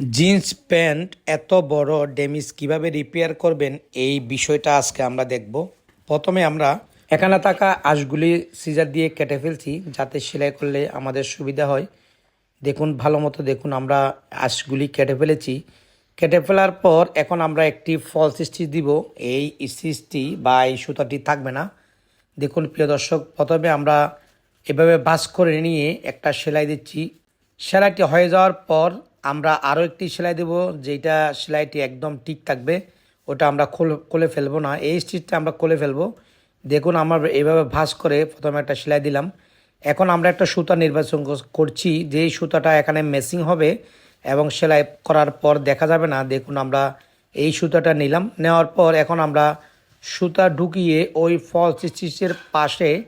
Jeans pant এত বড় damage কীভাবে রিপেয়ার করবেন এই বিষয়টা আজকে আমরা দেখব। প্রথমে আমরা এখানে থাকা আঁশগুলি সিজার দিয়ে কেটে ফেলছি যাতে সেলাই করলে আমাদের সুবিধা হয়। দেখুন, ভালো মতো দেখুন, আমরা আঁশগুলি কেটে ফেলেছি। কেটে ফেলার পর এখন আমরা একটি ফলস স্টিচ দিব। এই স্টিচটি বা এই সুতাটি থাকবে না। দেখুন, প্রিয় দর্শক, প্রথমে আমরা এভাবে বাস করে নিয়ে একটা সেলাই দিচ্ছি। সেলাইটি হয়ে যাওয়ার পর আমরা আরও একটি সেলাই দেব যেটা সেলাইটি একদম ঠিক থাকবে। ওটা আমরা খুলে ফেলব না। এই স্টিচটা আমরা খুলে ফেলব। দেখুন, আমরা এইভাবে ভাঁজ করে প্রথমে একটা সেলাই দিলাম। এখন আমরা একটা সুতা নির্বাচন কর- করছি। যেই সুতাটা এখানে মেসিং হবে এবং সেলাই করার পর দেখা যাবে না, দেখুন আমরা এই সুতাটা নিলাম। নেওয়ার পর এখন আমরা সুতা ঢুকিয়ে ওই ফলস স্টিচের পাশে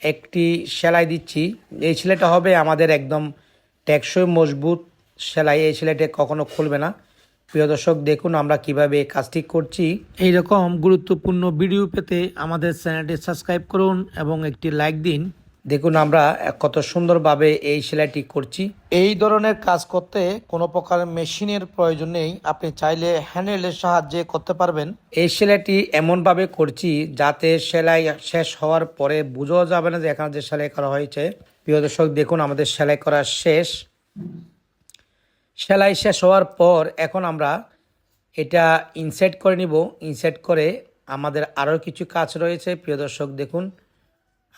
একটি সেলাই দিচ্ছি। এই সেলাইটা হবে আমাদের একদম টেকসই, মজবুত সেলাই এই সেলাইটা কখনো খুলবে না। প্রিয় দর্শক দেখুন আমরা কীভাবে এই কাজটি করছি। এই রকম গুরুত্বপূর্ণ ভিডিও পেতে আমাদের চ্যানেলটি সাবস্ক্রাইব করুন এবং একটি লাইক দিন। দেখুন আমরা কত সুন্দরভাবে এই সেলাইটি করছি। এই ধরনের কাজ করতে কোনো প্রকার মেশিনের প্রয়োজন নেই। আপনি চাইলে হ্যান্ডেলের সাহায্যে করতে পারবেন। এই সেলাইটি এমনভাবে করছি যাতে সেলাই শেষ হওয়ার পরে বোঝাও যাবে না যে এখানে যে সেলাই করা হয়েছে। প্রিয় দর্শক দেখুন আমাদের সেলাই করা শেষ। সেলাই শেষ হওয়ার পর এখন আমরা এটা ইনসেট করে নিব। ইনসেট করে আমাদের আরও কিছু কাজ রয়েছে। প্রিয় দর্শক, দেখুন,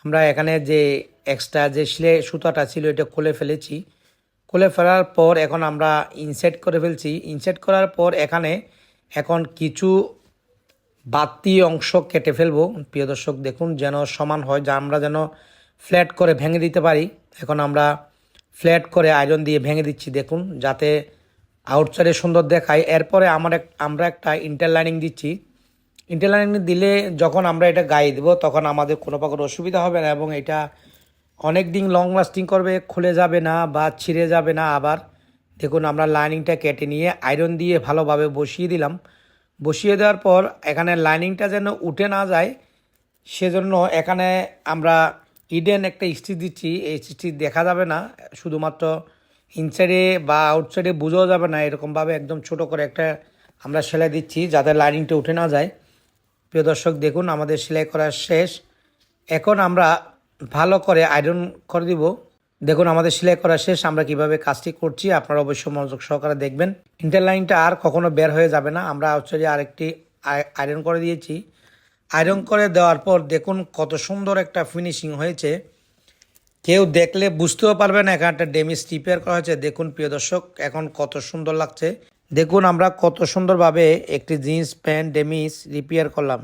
আমরা এখানে যে এক্সট্রা যে সিলে সুতাটা ছিল, এটা খুলে ফেলেছি। খুলে ফেলার পর এখন আমরা ইনসেট করে ফেলছি। ইনসেট করার পর এখানে এখন কিছু বাতি অংশ কেটে ফেলব। প্রিয় দর্শক, দেখুন, যেন সমান হয়, যা আমরা যেন ফ্ল্যাট করে ভেঙে দিতে পারি। এখন আমরা ফ্ল্যাট করে আয়রন দিয়ে ভেঙে দিচ্ছি, দেখুন, যাতে আউটসাইডে সুন্দর দেখায়। এরপরে আমার এক আমরা একটা ইন্টারলাইনিং দিচ্ছি। ইন্টারলাইনিং দিলে যখন আমরা এটা গায়ে দেবো, তখন আমাদের কোনো প্রকার অসুবিধা হবে না এবং এটা অনেক দিন লং লাস্টিং করবে, খুলে যাবে না বা ছিঁড়ে যাবে না আবার। দেখুন, আমরা লাইনিংটা কেটে নিয়ে আয়রন দিয়ে ভালোভাবে বসিয়ে দিলাম। বসিয়ে দেওয়ার পর এখানে লাইনিংটা যেন উঠে না যায়, সেজন্য এখানে আমরা ইডেন একটা স্টিচ দিচ্ছি, এই স্টিচ দেখা যাবে না, শুধুমাত্র ইনসাইডে বা আউটসাইডে বোঝাও যাবে না, এরকমভাবে একদম ছোট করে একটা আমরা সেলাই দিচ্ছি, যাতে লাইনিংটা উঠে না যায়। প্রিয় দর্শক, দেখুন, আমাদের সেলাই করা শেষ। এখন আমরা ভালো করে আয়রন করে দিব। দেখুন, আমাদের সেলাই করা শেষ, আমরা কীভাবে কাজটি করছি, আপনারা অবশ্যই মনোযোগ সহকারে দেখবেন। ইন্টারলাইনটা আর কখনো বের হয়ে যাবে না, আমরা হচ্ছে আরেকটি আয়- আয়রন করে দিয়েছি। আয়রন করে দেওয়ার পর দেখুন কত সুন্দর একটা ফিনিশিং হয়েছে। কেউ দেখলে বুঝতেও পারবে না, এখানে একটা ডেমিজ রিপেয়ার করা হয়েছে। দেখুন প্রিয় দর্শক, এখন কত সুন্দর লাগছে। দেখুন আমরা কত সুন্দরভাবে একটি জিন্স প্যান্ট, ডেমিস রিপেয়ার করলাম।